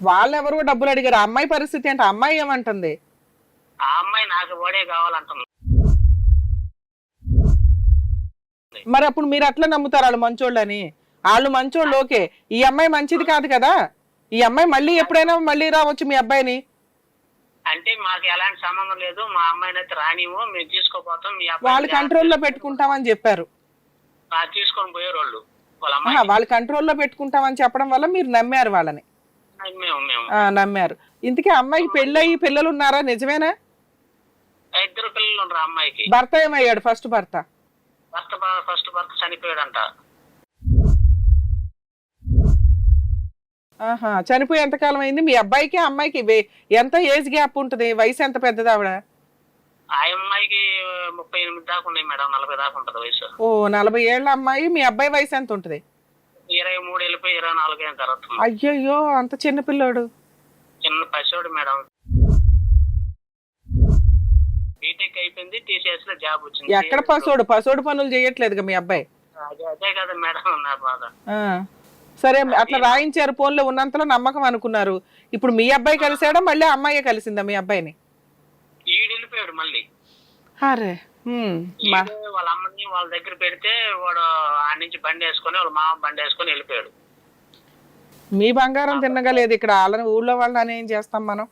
వాళ్ళు ఎవరో డబ్బులు అడిగారు? అమ్మాయి పరిస్థితి అంటే అమ్మాయి ఏమంటుంది? ఆ అమ్మాయి నాకు ఓడే కావాలంటుంది. మరి అప్పుడు మీరు అట్లా నమ్ముతారు వాళ్ళు మంచోళ్ళని? వాళ్ళు మంచోళ్ళు ఓకే. ఈ అమ్మాయి మంచిది కాదు కదా? ఈ అమ్మాయి మళ్ళీ ఎప్పుడైనా మళ్ళీ రావచ్చు మీ అబ్బాయిని? అంటే మాకు ఎలాంటి సంబంధం లేదు. మా అమ్మాయిని అయితే రానివ్వు. మేము తీసుకోపోతాం. మీ వాళ్ళ అబ్బాయి కంట్రోల్లో పెట్టుకుంటామని చెప్పారు. తీసుకొని పోయారు వాళ్ళు కంట్రోల్లో పెట్టుకుంటామని చెప్పడం వల్ల మీరు నమ్మారు వాళ్ళని. నమ్మారు. ఇంతకీ అమ్మాయికి పెళ్ళయి పిల్లలు ఉన్నారా నిజమేనా ఇద్దరు పిల్లలు అమ్మాయికి. భర్త ఏమయ్యాడు? ఫస్ట్ భర్త. భర్త ఫస్ట్ భర్త చనిపోయాడంట. ఆహా చనిపోయి ఎంతకాలం అయింది? మీ అబ్బాయికి అమ్మాయికి ఎంత ఏజ్ గ్యాప్ ఉంటుంది? వయసు ఎంత పెద్దది ఆవిడ? ఆ అమ్మాయికి ముప్పై ఎనిమిది దాకా ఉన్నాయి మేడం నలభై దాకా ఉంటది వయసు. ఓ నలభై ఏళ్ళ అమ్మాయి మీ అబ్బాయి వయసు ఎంత ఉంటుంది? ఇరవై మూడు వెళ్ళిపోయి ఇరవై నాలుగు అయిన తర్వాత. అయ్యయ్యో అంత చిన్న పిల్లోడు. చిన్న పసివాడు మేడం. బీటెక్ అయిపోయింది టీసీఎస్లో జాబ్ వచ్చింది. ఎక్కడ పసోడు పసోడు పనులు చేయట్లేదుగా మీ అబ్బాయి? అదే అదే కదా మేడం నా బాధ. సరే అట్లా రాయించారు ఫోన్లో ఉన్నంతలో నమ్మకం అనుకున్నారు. ఇప్పుడు మీ అబ్బాయి కలిసాడా మళ్ళీ అమ్మాయే కలిసిందా మీ అబ్బాయిని? ఈడు వెళ్ళిపోయాడు మళ్ళీ. అరే. వాళ్ళ అమ్మని వాళ్ళ దగ్గర పెడితే వాడు ఆ నుంచి బండి వేసుకొని వాళ్ళ మామ బండి వేసుకొని వెళ్ళిపోయాడు. మీ బంగారం తిన్నగలేదు ఇక్కడ. వాళ్ళని ఊళ్ళో వాళ్ళని ఏం చేస్తాం మనం.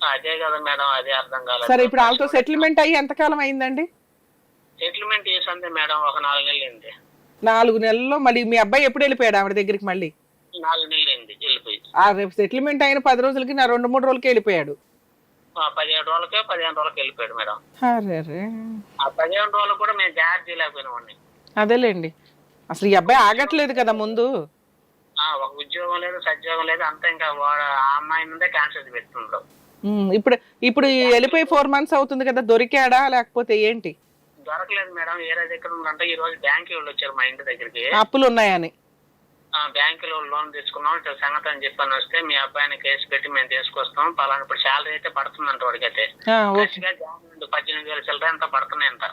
అదే కదా మేడం అదే అర్థం కాలేదు. సరే ఇప్పుడు వాళ్ళతో సెటిల్మెంట్ అయ్యి ఎంతకాలం అయిందండి? సెటిల్మెంట్ చేసింది మేడం ఒక నాలుగు నెలలు అయింది. నాలుగు నెలల్లో మళ్ళీ మీ అబ్బాయి ఎప్పుడు వెళ్ళిపోయాడు ఆవిడ దగ్గరికి మళ్ళీ? నాలుగు నెలలు అయింది వెళ్ళిపోయి. ఆ రేపు సెటిల్మెంట్ అయిన పది రోజులకి నా రెండు మూడు రోజులకి వెళ్ళిపోయాడు. పదిహేడు రోజులకే పదిహేను రోజులకి వెళ్ళిపోయాడు మేడం. ఆ పదిహేను రోజులు కూడా మేము జాగ్రత్త చేయలేకపోయినామండి. అదేలేండి. అసలు ఈ అబ్బాయి ఆగట్లేదు కదా ముందు. ఆ, ఒక ఉద్యోగం లేదు సద్యోగం లేదు అంతా ఇంకా వాడు ఆ అమ్మాయి నుండే క్యాన్సర్ ఉమ్, ఇప్పుడు ఇప్పుడు వెళ్ళిపోయి ఫోర్ మంత్స్ అవుతుంది కదా దొరికాడా లేకపోతే ఏంటి? దొరకలేదు మేడం ఏరే దగ్గర ఉందంటే ఈ రోజు బ్యాంక్ వాళ్ళు వచ్చారు మా ఇంటి దగ్గరికి. అప్పులు ఉన్నాయని. ఆ బ్యాంక్లో లోన్ తీసుకున్నాం. ఇట్లా సంగతి అని చెప్పని వస్తే మీ అబ్బాయిని కేసు పెట్టి మేము తీసుకొస్తాం. పలానా ఇప్పుడు శాలరీ అయితే పడుతుందంట వాడికైతే. పద్దెనిమిది వేల చిల్లర ఎంత పడుతున్నాయి అంత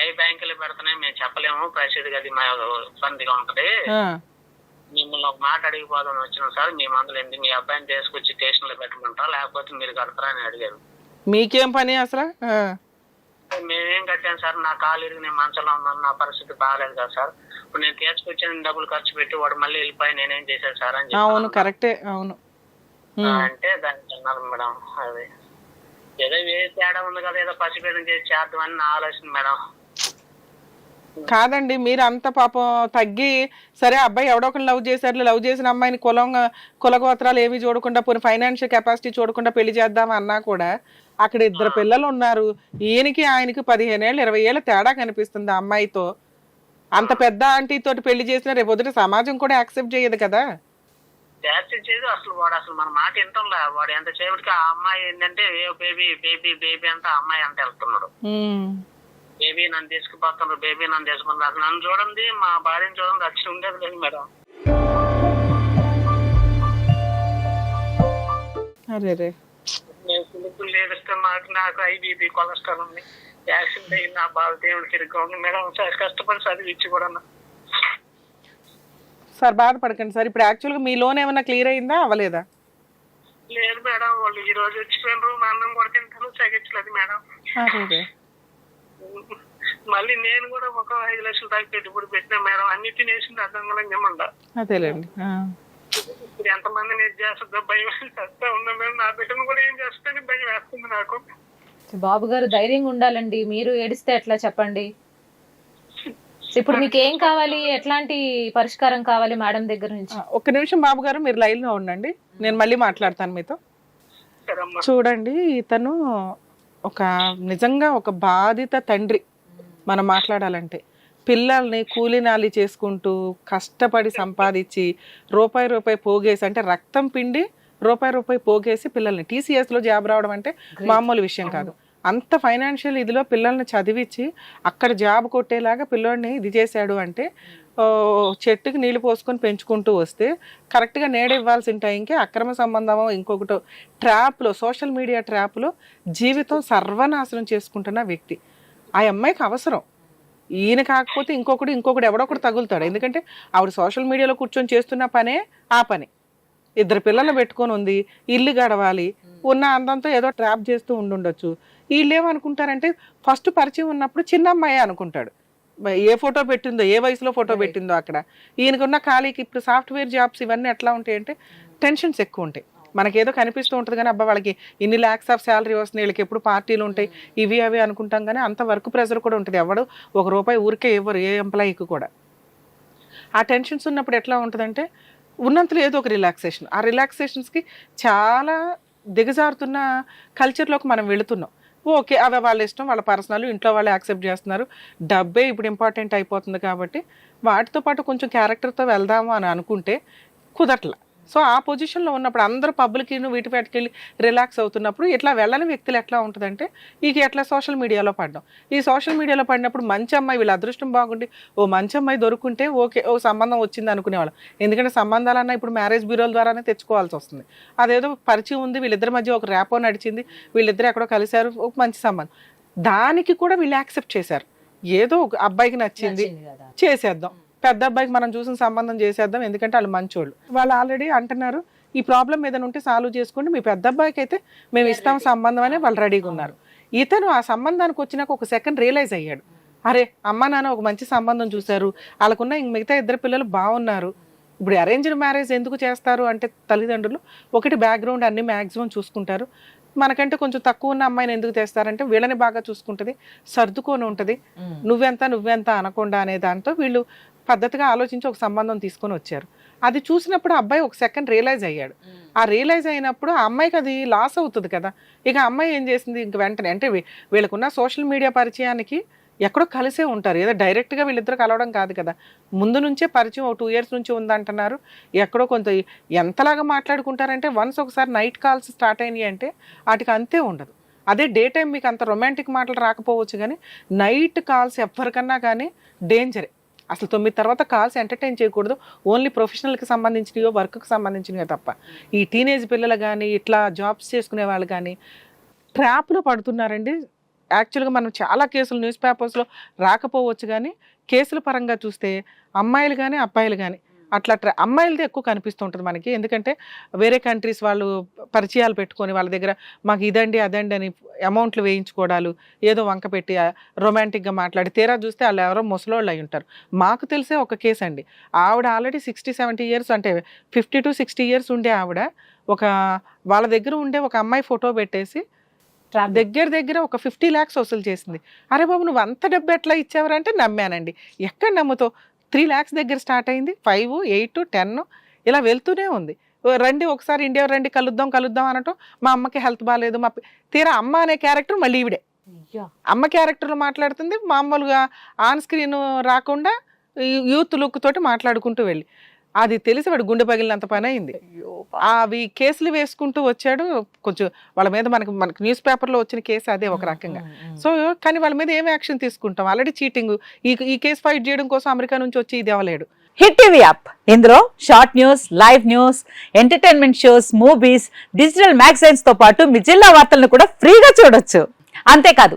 ఏ బ్యాంకులు పెడుతున్నాయి. మేము చెప్పలేము. పరిస్థితి అది మా ఇబ్బందిగా ఉంటది. మిమ్మల్ని ఒక మాట అడిగిపోదాం వచ్చినాం సార్ మీ మందులు ఏంటి మీ అబ్బాయిని తీసుకొచ్చి స్టేషన్లో పెట్టమంటారా? లేకపోతే మీరు కడతారా అని అడిగారు. మీకేం పని అసలు? మేమేం కట్టాం సార్? నా కాలు ఇరిగి నేను మంచంలో ఉన్నాను నా పరిస్థితి బాగాలేదు కదా సార్. ఇప్పుడు నేను తీసుకొచ్చిన డబ్బులు ఖర్చు పెట్టి వాడు మళ్ళీ వెళ్ళిపోయి నేనేం చేశాను సార్ అని అవును కరెక్టే అవును. అంటే దానికి అన్నారు మేడం అది ఏదో ఏ తేడా ఉంది కదా ఏదో పసిపేదం చేసి చేద్దామని నా ఆలోచన మేడం. కాదండి మీరు అంత పాపం తగ్గి సరే అబ్బాయి ఎవడో ఒకరు లవ్ చేశారు లవ్ చేసిన అమ్మాయిని కులం కులగోత్రాలు ఏమి చూడకుండా పోనీ ఫైనాన్షియల్ కెపాసిటీ చూడకుండా పెళ్ళి చేద్దాం అన్నా కూడా అక్కడ ఇద్దరు పిల్లలు ఉన్నారు. ఈయనకి ఆయనకి పదిహేను ఏళ్ళు ఇరవై ఏళ్ళ తేడా కనిపిస్తుంది ఆ అమ్మాయితో. అంత పెద్ద ఆంటీ తోటి పెళ్ళి చేసిన రేపు పొద్దున సమాజం కూడా యాక్సెప్ట్ చేయదు కదా. జాస్తి చేసి అసలు వాడు అసలు మన మాట వింటంలే. వాడు ఎంత సేపటికి ఆ అమ్మాయి ఏంటంటే ఏ బేబీ బేబీ బేబీ అంతా అమ్మాయి అంత వెళ్తున్నాడు. బేబీ నన్ను తీసుకుపోతున్నారు బేబీ నన్ను తీసుకున్నారు అసలు నన్ను చూడండి మా భార్యను చూడండి వచ్చి ఉండేది లేదు మేడం. అరే రే పిలుపులు లేదిస్తే మాకు నాకు ఐబీపీ కొలెస్ట్రాల్ ఉంది. యాక్సిడెంట్ అయింది నా బాధ దేవుడికి తిరిగి ఉంది మేడం సార్ కష్టపడి చదివి ఇచ్చి కూడా సార్ బాధపడకండి సార్. ఇప్పుడు యాక్చువల్గా మీ లోన్ ఏమైనా క్లియర్ అయిందా? అవ్వలేదా? లేదు మేడం వాళ్ళు ఈ రోజు వచ్చిపోయినారు మా అన్నం కూడా తింటాను సగించలేదు మేడం. మళ్ళీ నేను కూడా ఒక ఐదు లక్షలు దాకా పెట్టుబడి పెట్టినా మేడం అన్ని తినేసింది అర్థం కూడా ఏమండ అదేలేండి. ఇప్పుడు ఎంతమంది నేను చేస్తుందో భయం చేస్తా ఉన్నా మేడం నా బిడ్డను కూడా ఏం చేస్తానని భయం వేస్తుంది నాకు. బాబు గారు ధైర్యంగా ఉండాలండి. మీరు ఏడిస్తే ఎట్లా చెప్పండి? ఇప్పుడు మీకు ఏం కావాలి? ఎట్లాంటి పరిష్కారం కావాలి మేడం దగ్గర నుంచి? ఆ, ఒక్క నిమిషం బాబు గారు మీరు లైన్లో ఉండండి. నేను మళ్ళీ మాట్లాడతాను మీతో. చూడండి ఇతను ఒక నిజంగా ఒక బాధిత తండ్రి. మనం మాట్లాడాలంటే. పిల్లల్ని కూలినాలి చేసుకుంటూ కష్టపడి సంపాదించి రూపాయి రూపాయి పోగేసి అంటే రక్తం పిండి రూపాయి రూపాయి పోగేసి పిల్లల్ని టీసీఎస్లో జాబ్ రావడం అంటే మామూలు విషయం కాదు. అంత ఫైనాన్షియల్ ఇదిలో పిల్లల్ని చదివించి అక్కడ జాబ్ కొట్టేలాగా పిల్లోడిని ఇది చేశాడు అంటే చెట్టుకి నీళ్ళు పోసుకొని పెంచుకుంటూ వస్తే కరెక్ట్గా నేడ ఇవ్వాల్సిన టైంకి అక్రమ సంబంధమో ఇంకొకటో ట్రాప్లో సోషల్ మీడియా ట్రాప్లో జీవితం సర్వనాశనం చేసుకుంటున్న వ్యక్తి. ఆ అమ్మాయికి అవసరం. ఈయన కాకపోతే ఇంకొకటి ఇంకొకటి ఎవడొకటి తగులుతాడు. ఎందుకంటే ఆవిడ సోషల్ మీడియాలో కూర్చొని చేస్తున్న పనే ఆ పని. ఇద్దరు పిల్లలు పెట్టుకొని ఉంది ఇల్లు గడవాలి ఉన్న అందంతో ఏదో ట్రాప్ చేస్తూ ఉండుండొచ్చు. వీళ్ళు ఏమనుకుంటారంటే ఫస్ట్ పరిచయం ఉన్నప్పుడు చిన్న అమ్మాయి అనుకుంటాడు. ఏ ఫోటో పెట్టిందో ఏ వయసులో ఫోటో. పెట్టిందో అక్కడ. ఈయనకున్న ఖాళీకి ఇప్పుడు సాఫ్ట్వేర్ జాబ్స్ ఇవన్నీ ఎట్లా ఉంటాయంటే టెన్షన్స్ ఎక్కువ ఉంటాయి. మనకేదో కనిపిస్తూ ఉంటుంది కానీ అబ్బా వాళ్ళకి ఇన్ని ల్యాక్స్ ఆఫ్ శాలరీ వస్తున్నాయి వీళ్ళకి ఎప్పుడు పార్టీలు ఉంటాయి ఇవి అవి అనుకుంటాం కానీ అంత వర్క్ ప్రెషర్ కూడా ఉంటుంది. ఎవడు ఒక రూపాయి ఊరికే ఇవ్వరు ఏ ఎంప్లాయీకి కూడా. ఆ టెన్షన్స్ ఉన్నప్పుడు ఎట్లా ఉంటుందంటే ఉన్నంతలో ఏదో ఒక రిలాక్సేషన్ ఆ రిలాక్సేషన్స్కి చాలా దిగజారుతున్న కల్చర్లోకి మనం వెళుతున్నాం. ఓకే అవి వాళ్ళ ఇష్టం వాళ్ళ పర్సనల్ ఇంట్లో వాళ్ళు యాక్సెప్ట్ చేస్తున్నారు. డబ్బే ఇప్పుడు ఇంపార్టెంట్ అయిపోతుంది కాబట్టి వాటితో పాటు కొంచెం క్యారెక్టర్తో వెళ్దాము అని అనుకుంటే కుదరట్లా. సో ఆ పొజిషన్లో ఉన్నప్పుడు అందరూ పబ్లిక్ వీటి వాటికి వెళ్ళి రిలాక్స్ అవుతున్నప్పుడు ఇట్లా వెళ్ళని వ్యక్తులు ఎట్లా ఉంటుందంటే ఇక ఎట్లా సోషల్ మీడియాలో పడ్డాం. ఈ సోషల్ మీడియాలో పడినప్పుడు మంచి అమ్మాయి వీళ్ళ అదృష్టం బాగుండి ఓ మంచి అమ్మాయి దొరుకుంటే ఓకే ఓ సంబంధం వచ్చింది అనుకునేవాళ్ళం. ఎందుకంటే సంబంధాలన్నా ఇప్పుడు మ్యారేజ్ బ్యూరోల ద్వారానే తెచ్చుకోవాల్సి వస్తుంది. అదేదో పరిచయం ఉంది వీళ్ళిద్దరి మధ్య ఒక ర్యాపో నడిచింది వీళ్ళిద్దరు ఎక్కడో కలిశారు ఒక మంచి సంబంధం. దానికి కూడా వీళ్ళు యాక్సెప్ట్ చేశారు. ఏదో ఒక అబ్బాయికి నచ్చింది. చేసేద్దాం. పెద్ద అబ్బాయికి మనం చూసిన సంబంధం చేసేద్దాం ఎందుకంటే వాళ్ళు మంచోళ్ళు. వాళ్ళు ఆల్రెడీ అంటున్నారు ఈ ప్రాబ్లం ఏదైనా ఉంటే సాల్వ్ చేసుకోండి మీ పెద్ద అబ్బాయికి అయితే మేము ఇస్తాం సంబంధం అనే వాళ్ళు రెడీగా ఉన్నారు. ఇతను ఆ సంబంధానికి వచ్చినాక ఒక సెకండ్ రియలైజ్ అయ్యాడు. అరే అమ్మ నాన్న ఒక మంచి సంబంధం చూశారు వాళ్ళకున్న ఇంక మిగతా ఇద్దరు పిల్లలు బాగున్నారు. ఇప్పుడు అరేంజ్డ్ మ్యారేజ్ ఎందుకు చేస్తారు? అంటే తల్లిదండ్రులు ఒకటి బ్యాక్గ్రౌండ్ అన్ని మ్యాక్సిమం చూసుకుంటారు. మనకంటే కొంచెం తక్కువ ఉన్న అమ్మాయిని ఎందుకు తెస్తారంటే వీళ్ళని బాగా చూసుకుంటుంది సర్దుకొని ఉంటుంది. నువ్వెంత నువ్వెంత అనకుండా అనే దాంతో వీళ్ళు పద్ధతిగా ఆలోచించి ఒక సంబంధం తీసుకొని వచ్చారు. అది చూసినప్పుడు అబ్బాయి ఒక సెకండ్ రియలైజ్ అయ్యాడు. ఆ రియలైజ్ అయినప్పుడు ఆ అమ్మాయికి అది లాస్ అవుతుంది కదా. ఇక అమ్మాయి ఏం చేసింది? ఇంక వెంటనే అంటే వీళ్ళకున్న సోషల్ మీడియా పరిచయానికి ఎక్కడో కలిసే ఉంటారు. ఏదో డైరెక్ట్గా వీళ్ళిద్దరు కలవడం కాదు కదా. ముందు నుంచే పరిచయం ఒక టూ ఇయర్స్ నుంచి ఉందంటున్నారు. ఎక్కడో కొంత ఎంతలాగా మాట్లాడుకుంటారంటే వన్స్ ఒకసారి నైట్ కాల్స్ స్టార్ట్ అయినాయి అంటే వాటికి అంతే ఉండదు. అదే డే టైం మీకు అంత రొమాంటిక్ మాటలు రాకపోవచ్చు కానీ నైట్ కాల్స్ ఎవరికన్నా కానీ డేంజరే అసలు తొమ్మిది తర్వాత కాల్స్ ఎంటర్టైన్ చేయకూడదు. ఓన్లీ ప్రొఫెషనల్కి సంబంధించినవో వర్క్కి సంబంధించినవే తప్ప. ఈ టీనేజ్ పిల్లలు కానీ ఇట్లా జాబ్స్ చేసుకునే వాళ్ళు కానీ ట్రాప్లో పడుతున్నారండి. యాక్చువల్గా మనం చాలా కేసులు న్యూస్ పేపర్స్లో రాకపోవచ్చు కానీ కేసుల పరంగా చూస్తే అమ్మాయిలు కానీ అబ్బాయిలు కానీ అట్లా ట్రా అమ్మాయిలదే ఎక్కువ కనిపిస్తుంటుంది మనకి. ఎందుకంటే వేరే కంట్రీస్ వాళ్ళు పరిచయాలు పెట్టుకొని వాళ్ళ దగ్గర మాకు ఇదండి అదండి అని అమౌంట్లు వేయించుకోవడాలు ఏదో వంక పెట్టి రొమాంటిక్గా మాట్లాడి తీరా చూస్తే వాళ్ళు ఎవరో ముసలోళ్ళు అయి ఉంటారు. మాకు తెలిసే ఒక కేసు అండి. ఆవిడ ఆల్రెడీ సిక్స్టీ సెవెంటీ ఇయర్స్ అంటే ఫిఫ్టీ టు సిక్స్టీ ఇయర్స్ ఉండే ఆవిడ. ఒక వాళ్ళ దగ్గర ఉండే ఒక అమ్మాయి ఫోటో పెట్టేసి. దగ్గర దగ్గర ఒక ఫిఫ్టీ ల్యాక్స్ వసూలు చేసింది. అరే బాబు నువ్వు అంత డబ్బు ఎట్లా ఇచ్చావరంటే నమ్మానండి. ఎక్కడ నమ్ముతావు? త్రీ ల్యాక్స్ దగ్గర స్టార్ట్ అయింది. ఫైవ్ ఎయిట్ టెన్ ఇలా వెళ్తూనే ఉంది. రండి ఒకసారి ఇండియా రండి కలుద్దాం కలుద్దాం అనటం మా అమ్మకి హెల్త్ బాగాలేదు మా తీరా అమ్మ అనే క్యారెక్టర్ మళ్ళీ ఈవిడే. అమ్మ క్యారెక్టర్లో మాట్లాడుతుంది. మామూలుగా ఆన్ స్క్రీన్ రాకుండా యూత్ లుక్ తోటి మాట్లాడుకుంటూ వెళ్ళి. అది తెలిసి వాడు గుండె పగిలినంత పని అయింది అవి కేసులు వేసుకుంటూ వచ్చాడు. కొంచెం వాళ్ళ మీద మనకి మనకి న్యూస్ పేపర్లో వచ్చిన కేసు అదే ఒక రకంగా. సో కానీ వాళ్ళ మీద ఏం యాక్షన్ తీసుకుంటాం? Already cheating. ఈ ఈ కేసు ఫైట్ చేయడం కోసం అమెరికా నుంచి వచ్చి ఇది అవ్వలేడు హిట్ టీవీ యాప్. ఇందులో short news live news entertainment shows movies digital మ్యాగజైన్స్తో పాటు మీ జిల్లా వార్తలను కూడా ఫ్రీగా చూడొచ్చు. అంతేకాదు